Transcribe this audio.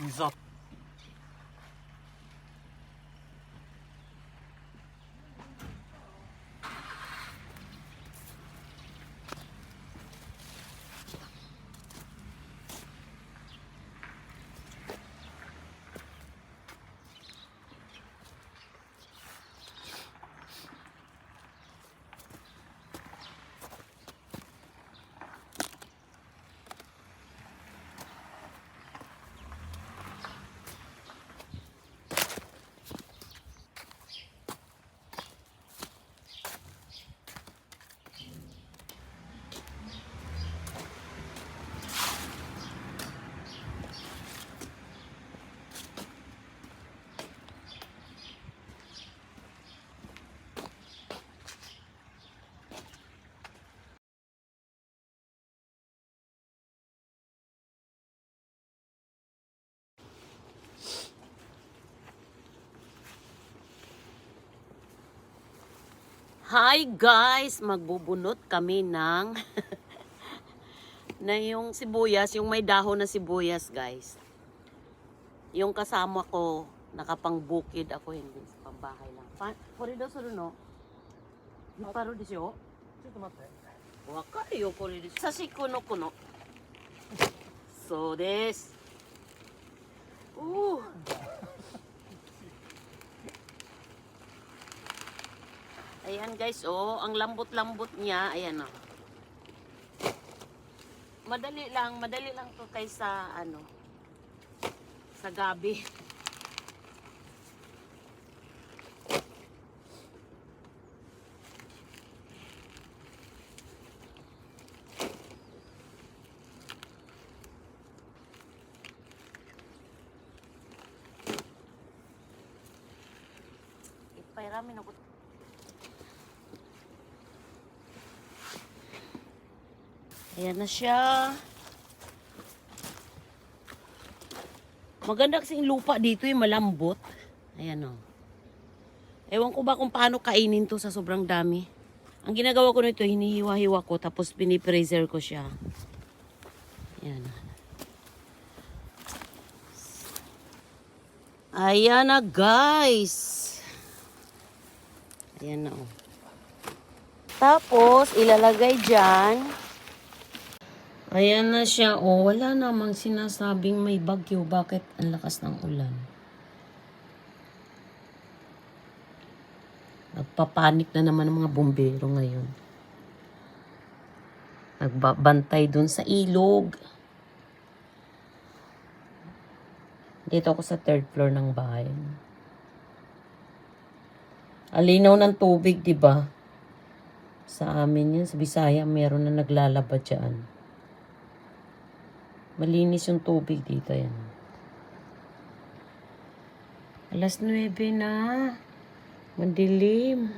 Nizat Hi guys! Magbubunot kami ng na yung sibuyas, yung may dahon na sibuyas guys. Yung kasama ko, nakapangbukid ako, hindi sa pambahay lang. Pa Korido oh, sa no? Di paro di siyo? Chito mate. Wakari yo korido. Kuno kuno. So des. Ooh. Ayan guys, oh, ang lambot-lambot niya, ayan oh. Madali lang, madali lang to kaysa ano sa gabi. Ipairamin ako. Ayan na siya. Maganda kasing lupa dito yung malambot. Ayan o. Ewan ko ba kung paano kainin to sa sobrang dami. Ang ginagawa ko nito, hinihiwa-hiwa ko tapos pinipreser ko siya. Ayan. Ayan na guys. Ayan na oh. Tapos, ilalagay dyan. Ayan na siya. Oh, wala namang sinasabing may bagyo. Bakit ang lakas ng ulan? Nagpapanik na naman ang mga bumbero ngayon. Nagbabantay dun sa ilog. Dito ako sa third floor ng bahay. Alinaw ng tubig, di ba? Sa amin yan, sa Bisaya, meron na naglalaba dyan. Malinis yung tubig dito yan. Alas 9 na. Mandilim.